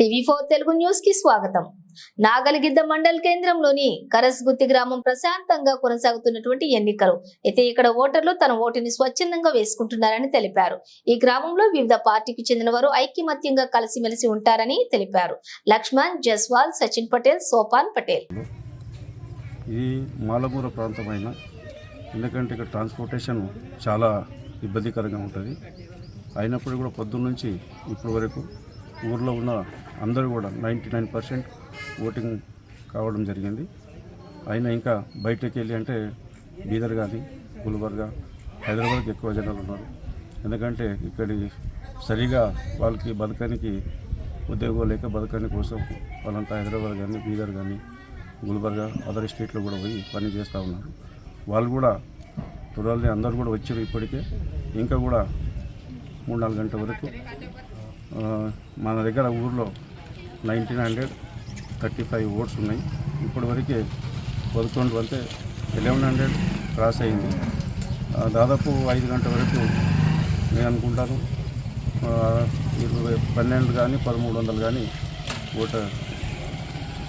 TV four Telugu న్యూస్కి స్వాగతం. నాగలిగిద్ద మండల్ కేంద్రంలోని కరస్గుత్తి గ్రామం ప్రశాంతంగా కొనసాగుతున్నటువంటి ఎన్నికలు. అయితే ఇక్కడ ఓటర్లు తన ఓటుని స్వచ్ఛందంగా వేసుకుంటున్నారని తెలిపారు. ఈ గ్రామంలో వివిధ పార్టీకి చెందిన వారు ఐక్యమత్యంగా కలిసిమెలిసి ఉంటారని తెలిపారు. లక్ష్మణ్ జస్వాల్ సచిన్ పటేల్ సోపాన్ పటేల్. ఈ మాలమూర ప్రాంతమైన ఎందుకంటే ఇక్కడ ట్రాన్స్పోర్టేషన్ చాలా ఇబ్బందికరంగా ఉంటుంది. అయినప్పుడు కూడా పొద్దున్న నుంచి ఇప్పటి వరకు ఊర్లో ఉన్న అందరూ కూడా నైంటీ నైన్ పర్సెంట్ ఓటింగ్ కావడం జరిగింది. అయినా ఇంకా బయటకు వెళ్ళి అంటే బీదర్ కానీ గుల్బర్గా హైదరాబాద్కి ఎక్కువ జనాలు ఉన్నారు. ఎందుకంటే ఇక్కడి సరిగా వాళ్ళకి బతకానికి ఉద్యోగం లేక బతకని కోసం వాళ్ళంతా హైదరాబాద్ కానీ బీదర్ కానీ గుల్బర్గా అదర్ స్టేట్లో కూడా పోయి పని చేస్తూ ఉన్నారు. వాళ్ళు కూడా త్వరలో అందరూ కూడా వచ్చారు ఇప్పటికే. ఇంకా కూడా మూడు నాలుగు గంటల వరకు మన దగ్గర ఊర్లో nineteen hundred thirty five votes ఉన్నాయి. ఇప్పటి వరకే పదకొండు అంటే ఎలెవెన్ హండ్రెడ్ క్రాస్ అయింది. దాదాపు ఐదు గంటల వరకు నేను అనుకుంటాను ఇరవై పన్నెండు కానీ పదమూడు వందలు కానీ ఓట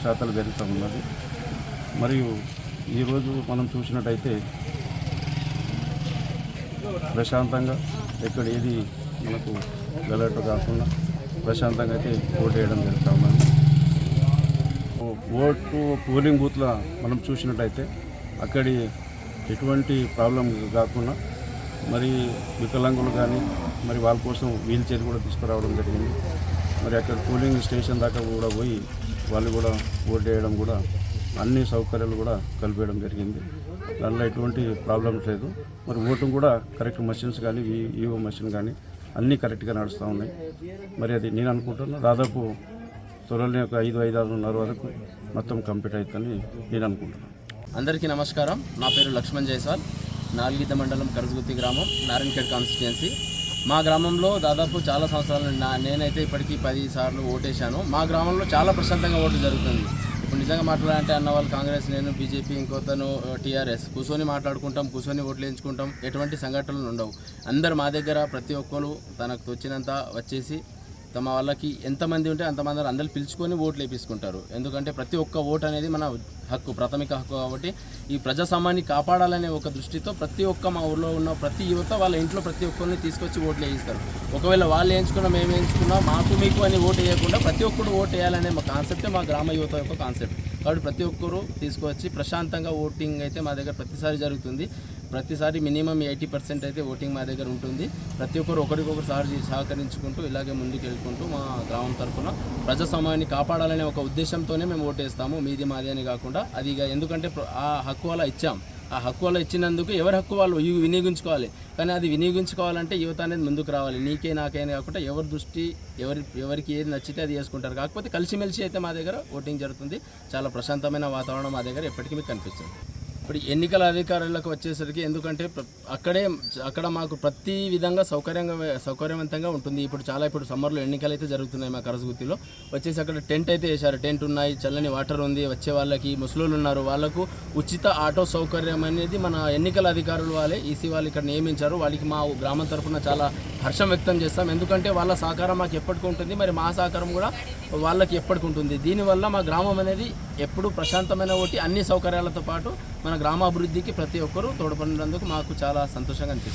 శాతాలు జరుగుతూ ఉన్నది. మరియు ఈరోజు మనం చూసినట్టయితే ప్రశాంతంగా ఎక్కడ ఏది మనకు గలట్ కాకుండా ప్రశాంతంగా అయితే ఓటు వేయడం జరుగుతూ ఉన్నది ఓటు పోలింగ్ బూత్ల మనం చూసినట్టయితే అక్కడి ఎటువంటి ప్రాబ్లం కాకుండా మరి వికలాంగులు కానీ మరి వాళ్ళ కోసం వీల్ చైర్ కూడా తీసుకురావడం జరిగింది. మరి అక్కడ పోలింగ్ స్టేషన్ దాకా కూడా పోయి వాళ్ళు కూడా ఓటు వేయడం కూడా అన్ని సౌకర్యాలు కూడా కలిపేయడం జరిగింది. దానిలో ఎటువంటి ప్రాబ్లమ్స్ లేదు. మరి ఓటు కూడా కరెక్ట్ మషిన్స్ కానీ ఈవో మషిన్ కానీ అన్నీ కరెక్ట్గా నడుస్తూ ఉన్నాయి. మరి అది నేను అనుకుంటున్నా దాదాపు త్వరలోనే ఒక ఐదు ఐదు ఆరున్నర వరకు మొత్తం కంప్లీట్ అవుతుందని నేను అనుకుంటున్నాను అందరికీ నమస్కారం. నా పేరు లక్ష్మణ్ జైస్వాల్. నాలుగిద్ద మండలం కరజగుత్తి గ్రామం నారాయణఖేడ్ కాన్స్టిట్యుయెన్సీ. మా గ్రామంలో దాదాపు చాలా సంవత్సరాలు నా నేనైతే ఇప్పటికీ పది సార్లు ఓటేశాను. మా గ్రామంలో చాలా ప్రశాంతంగా ఓటు జరుగుతుంది. ఇప్పుడు నిజంగా మాట్లాడాలంటే అన్న వాళ్ళు కాంగ్రెస్ నేను బీజేపీ ఇంకోతను టీఆర్ఎస్ కూర్చొని మాట్లాడుకుంటాం కూర్చొని ఓట్లు వేయించుకుంటాం ఎటువంటి సంఘటనలు ఉండవు. అందరు మా దగ్గర ప్రతి ఒక్కరు తనకు వచ్చినంత వచ్చేసి తమ వాళ్ళకి ఎంతమంది ఉంటే అంతమంది అందరూ పిలుచుకొని ఓట్లు వేపించుకుంటారు. ఎందుకంటే ప్రతి ఒక్క ఓటు అనేది మన హక్కు ప్రాథమిక హక్కు కాబట్టి ఈ ప్రజాస్వామ్యాన్ని కాపాడాలనే ఒక దృష్టితో ప్రతి ఒక్క మా ఊర్లో ఉన్న ప్రతి యువత వాళ్ళ ఇంట్లో ప్రతి ఒక్కరిని తీసుకొచ్చి ఓట్లు వేయిస్తారు. ఒకవేళ వాళ్ళు వేయించుకున్నా మేము వేయించుకున్నా మాకు మీకు అని ఓటు వేయకుండా ప్రతి ఒక్కరు ఓటు వేయాలనే మా కాన్సెప్టే మా గ్రామ యువత యొక్క కాన్సెప్ట్. కాబట్టి ప్రతి ఒక్కరు తీసుకొచ్చి ప్రశాంతంగా ఓటింగ్ అయితే మా దగ్గర ప్రతిసారి జరుగుతుంది. ప్రతిసారి మినిమం ఎయిటీ పర్సెంట్ అయితే ఓటింగ్ మా దగ్గర ఉంటుంది. ప్రతి ఒక్కరు ఒకరికొకరు సారి సహకరించుకుంటూ ఇలాగే ముందుకు వెళ్ళుకుంటూ మా గ్రామం తరఫున ప్రజాస్వామ్యాన్ని కాపాడాలనే ఒక ఉద్దేశంతోనే మేము ఓటేస్తాము. మీది మాది అని కాకుండా అది ఇక ఎందుకంటే ఆ హక్కు అలా ఇచ్చాం. ఆ హక్కు అలా ఇచ్చినందుకు ఎవరి హక్కు వాళ్ళు ఇవి వినియోగించుకోవాలి. కానీ అది వినియోగించుకోవాలంటే యువత అనేది ముందుకు రావాలి. నీకే నాకైనా కాకుండా ఎవరి దృష్టి ఎవరి ఎవరికి ఏది నచ్చితే అది చేసుకుంటారు కాకపోతే కలిసిమెలిసి అయితే మా దగ్గర ఓటింగ్ జరుగుతుంది. చాలా ప్రశాంతమైన వాతావరణం మా దగ్గర ఎప్పటికీ మీకు కనిపిస్తుంది. ఇప్పుడు ఎన్నికల అధికారులకు వచ్చేసరికి ఎందుకంటే అక్కడే అక్కడ మాకు ప్రతి విధంగా సౌకర్యంగా సౌకర్యవంతంగా ఉంటుంది. ఇప్పుడు చాలా ఇప్పుడు సమ్మర్లో ఎన్నికలు అయితే జరుగుతున్నాయి మా కరసగుత్తిలో. వచ్చేసి అక్కడ టెంట్ అయితే వేశారు. టెంట్ ఉన్నాయి చల్లని వాటర్ ఉంది వచ్చే వాళ్ళకి ముసలోళ్ళు ఉన్నారు. వాళ్ళకు ఉచిత ఆటో సౌకర్యం అనేది మన ఎన్నికల అధికారులు వాళ్ళే ఈసీ వాళ్ళు ఇక్కడ నియమించారు. వాళ్ళకి మా గ్రామం తరఫున చాలా హర్షం వ్యక్తం చేస్తాం. ఎందుకంటే వాళ్ళ సహకారం మాకు ఎప్పటికీ ఉంటుంది. మరి మా సహకారం కూడా వాళ్ళకి ఎప్పటికి ఉంటుంది. దీనివల్ల మా గ్రామం అనేది ఎప్పుడు ప్రశాంతమైన ఒకటి అన్ని సౌకర్యాలతో పాటు మన గ్రామాభివృద్ధికి ప్రతి ఒక్కరూ తోడ్పడినందుకు మాకు చాలా సంతోషంగా అనిపిస్తుంది.